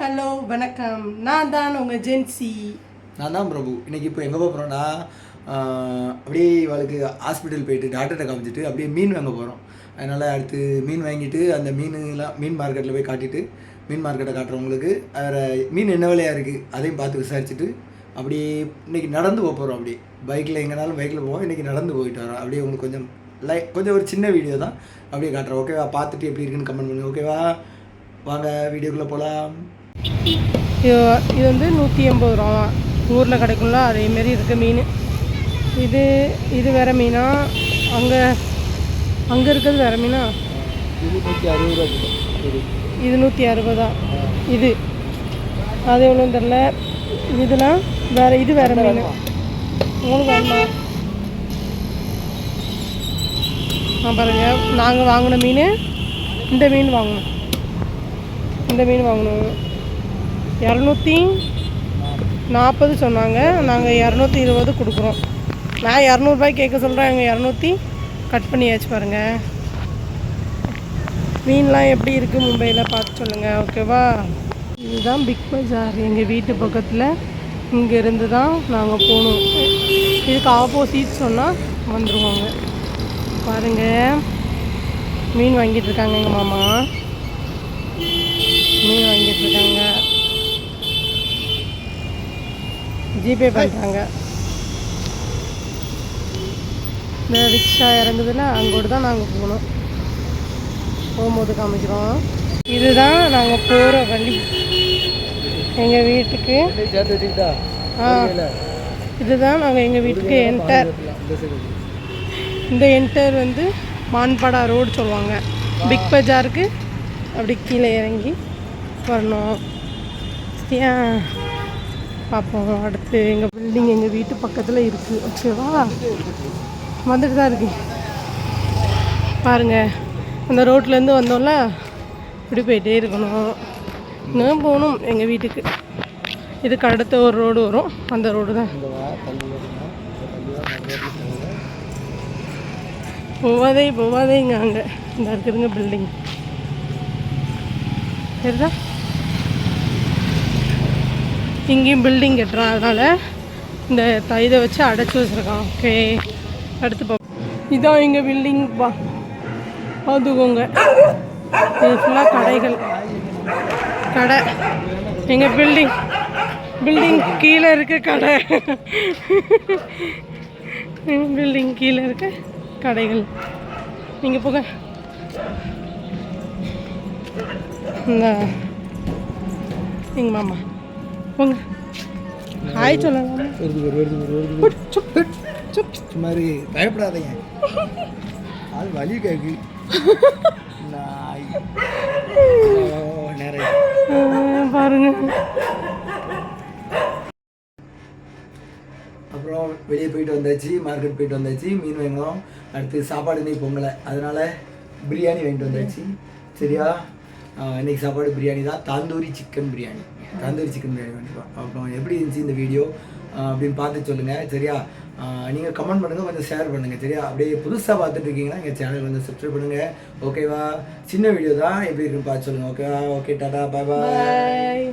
Hello வணக்கம். நான் தான் உங்கள் ஜென்சி நான் தான் பிரபு. இன்னைக்கு இப்போ எங்கே போகிறோன்னா அப்படியே இவளுக்கு ஹாஸ்பிட்டல் போயிட்டு டாக்டர்கிட்ட காமிச்சிட்டு அப்படியே மீன் வாங்க போகிறோம் அதனால் அடுத்து மீன் வாங்கிட்டு அந்த மீனுலாம் மீன் மார்க்கெட்டில் போய் காட்டிட்டு மீன் மார்க்கெட்டை காட்டுறவங்களுக்கு வேறு மீன் என்ன விலையாக இருக்குது அதையும் பார்த்து விசாரிச்சுட்டு அப்படியே இன்னைக்கு நடந்து போக போகிறோம் அப்படியே. பைக்கில் எங்கேனாலும் பைக்கில் போவோம். இன்றைக்கி நடந்து போயிட்டு வரோம். அப்படியே உங்களுக்கு கொஞ்சம் லை கொஞ்சம் ஒரு சின்ன வீடியோ தான் அப்படியே காட்டுறோம். ஓகேவா பார்த்துட்டு எப்படி இருக்குன்னு கமெண்ட் பண்ணுங்கள் ஓகேவா வாங்க வீடியோக்குள்ளே போகலாம் இது இது வந்து நூற்றி எண்பது ரூபா ஊரில் கிடைக்கும்ல அதேமாரி இருக்குது மீன். இது இது வேற மீனா? அங்கே அங்கே இருக்கிறது வேற மீனா? இது. நூற்றி அறுபது இது. அது எவ்வளோன்னு தெரில இதுனா வேற இது வேற மீன். உங்களுக்கு வேணுமா ஆ பாருங்க. நாங்கள் வாங்கின மீன் இந்த மீன் வாங்கணும். இந்த மீன் வாங்கணும். இரநூத்தி நாற்பது சொன்னாங்க. நாங்கள் இரநூத்தி இருபது கொடுக்குறோம். நான் இரநூறுபாய் கேட்க சொல்கிறேன் எங்கள் இரநூத்தி கட் பண்ணியாச்சு பாருங்கள் மீன்லாம் எப்படி இருக்குது மும்பையில் பார்த்து சொல்லுங்கள் ஓகேவா? இதுதான் பிக் பஜார். எங்கள் வீட்டு பக்கத்தில் இங்கேருந்து தான் நாங்கள் போகணும். இதுக்கு ஆப்போசிட் சொன்னால் வந்துடுவாங்க பாருங்கள் மீன் வாங்கிட்டு இருக்காங்க எங்கள் மாமா மீன் வாங்கிட்டு இருக்காங்க ஜிபே பண்ணுறாங்க இந்த ரிக்ஷா இறங்குதுல அங்கோடு தான் நாங்கள் போகணும். போகும்போது காமிக்கிறோம். இதுதான் நாங்கள் போகிற வழி. எங்கள் வீட்டுக்கு. ஆ. இதுதான் நாங்கள் எங்கள் வீட்டுக்கு என்டர் இந்த இந்த என்டர் வந்து மான்படா ரோடு சொல்லுவாங்க. பிக் பஜாருக்கு. அப்படி கீழே இறங்கி வரணும். சரியா பார்ப்போம். அடுத்து எங்கள் பில்டிங் எங்கள் வீட்டு பக்கத்தில் இருக்குது ஓகேவா வந்துட்டு தான் இருக்கு பாருங்கள் அந்த ரோட்லேருந்து வந்தோம்ல? இப்படி போயிட்டே இருக்கணும். இன்னும் போகணும் எங்கள் வீட்டுக்கு. இதுக்கு அடுத்த ஒரு ரோடு வரும். அந்த ரோடு தான். போவாதே போவாதேங்க அங்கே இந்த இருக்குதுங்க பில்டிங் சரிதான் இங்கேயும் பில்டிங் கட்டுறான். அதனால் இந்த இதை வச்சு அடைச்சி வச்சுருக்கான். ஓகே அடுத்து பார்ப்போம் இதான் எங்கள் பில்டிங் பா. பார்த்துக்கோங்க இது ஃபுல்லாக கடைகள். கடை. எங்கள் பில்டிங் பில்டிங் கீழே இருக்க கடை. பில்டிங் கீழே இருக்க கடைகள். நீங்கள் போங்க. இந்த எங்கள் மாமா. போங்க ஹாய் சொல்லலாம் வருது வருது வருது சுப், சுப். சும்மாரி பயப்படாதீங்க. அது வலி கேக்கு. நாய். நிறைய. பாருங்க. அப்புறம் வெளியே போயிட்டு வந்தாச்சு மார்க்கெட் போயிட்டு வந்தாச்சு மீன் வாங்கினோம். அடுத்து சாப்பாடு இன்னைக்கு பொங்கலை. அதனால பிரியாணி வாங்கிட்டு வந்தாச்சு. சரியா? ஆஹ் இன்னைக்கு சாப்பாடு பிரியாணி தான். தாந்தூரி சிக்கன் பிரியாணி. தாந்தூரி சிக்கன் பிரியாணி. வாங்கிட்டோம் அப்புறம் எப்படி இருந்துச்சு இந்த வீடியோ அப்படின்னு பார்த்து சொல்லுங்கள் சரியா? நீங்கள் கமெண்ட் பண்ணுங்கள் கொஞ்சம் ஷேர் பண்ணுங்கள் சரியா? அப்படியே புதுசாக பார்த்துட்டு இருக்கீங்கன்னா எங்கள் சேனல் வந்து சப்ஸ்கிரைப் பண்ணுங்கள் ஓகேவா சின்ன வீடியோ தான் எப்படி இருக்குன்னு பார்த்து சொல்லுங்கள் ஓகேவா ஓகே டாடா பாய் பாய்